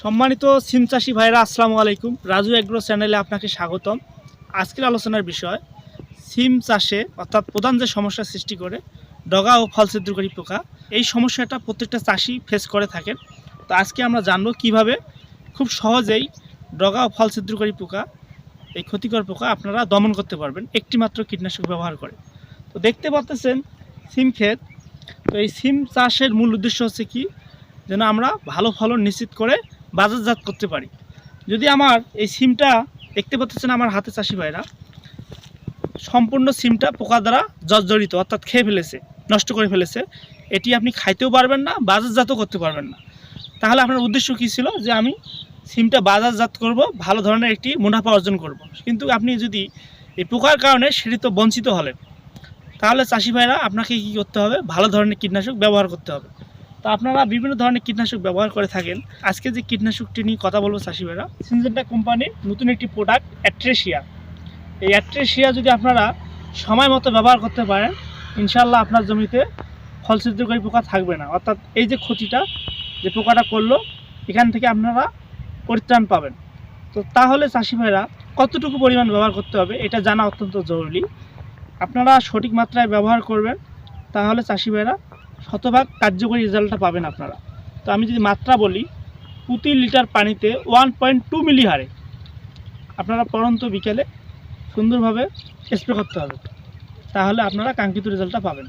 সম্মানিত সিম চাষি ভাইরা আসসালামু আলাইকুম। রাজু এগ্রো চ্যানেলে আপনাকে স্বাগতম। আজকের আলোচনার বিষয়, সিম চাষে অর্থাৎ প্রধান যে সমস্যা সৃষ্টি করে, ডগা ও ফল ছিদ্রকারী পোকা, এই সমস্যাটা প্রত্যেকটা চাষি ফেস করে থাকেন। তো আজকে আমরা জানব কীভাবে খুব সহজেই ডগা ও ফল ছিদ্রকারী পোকা, এই ক্ষতিকর পোকা আপনারা দমন করতে পারবেন। একটি মাত্র কীটনাশক ব্যবহার করে। তো দেখতে পাচ্ছেন সিম ক্ষেত। তো এই সিম চাষের মূল উদ্দেশ্য হচ্ছে কি? যেন আমরা ভালো ফলন নিশ্চিত করে বাজারজাত করতে পারি। যদি আমার এই সিমটা দেখতে পাচ্ছেন আমার হাতে চাষি ভাইরা, সম্পূর্ণ সিমটা পোকা দ্বারা জর্জরিত, অর্থাৎ খেয়ে ফেলেছে, নষ্ট করে ফেলেছে। এটি আপনি খাইতেও পারবেন না, বাজারজাতও করতে পারবেন না। তাহলে আপনার উদ্দেশ্য কী ছিল? যে আমি সিমটা বাজারজাত করব, ভালো ধরনের একটি মুনাফা অর্জন করব। কিন্তু আপনি যদি এই পোকার কারণে সেটি তো বঞ্চিত হলেন, তাহলে চাষি ভাইরা আপনাকে কী করতে হবে? ভালো ধরনের কীটনাশক ব্যবহার করতে হবে। তো আপনারা বিভিন্ন ধরনের কীটনাশক ব্যবহার করে থাকেন। আজকে যে কীটনাশকটি নিয়ে কথা বলব চাষি ভাইরা, সিনজেন্টা কোম্পানির নতুন একটি প্রোডাক্ট অ্যাট্রেশিয়া। এই অ্যাট্রেশিয়া যদি আপনারা সময় মতো ব্যবহার করতে পারেন ইনশাল্লাহ আপনার জমিতে ফল ছিদ্রকারী পোকা থাকবে না। অর্থাৎ এই যে ক্ষতিটা, যে পোকাটা করল, এখান থেকে আপনারা পরিত্রাণ পাবেন। তো তাহলে চাষি ভাইরা, কতটুকু পরিমাণ ব্যবহার করতে হবে, এটা জানা অত্যন্ত জরুরি। আপনারা সঠিক মাত্রায় ব্যবহার করবেন, তাহলে চাষি ভাইরা শতভাগ কার্যকরী রেজাল্টটা পাবেন আপনারা। তো আমি যদি মাত্রা বলি, প্রতি লিটার পানিতে ওয়ান পয়েন্ট টু মিলি হারে। আপনারা পরন্ত বিকেলে সুন্দরভাবে স্প্রে করতে হবে। তাহলে আপনারা কাঙ্ক্ষিত রেজাল্টটা পাবেন।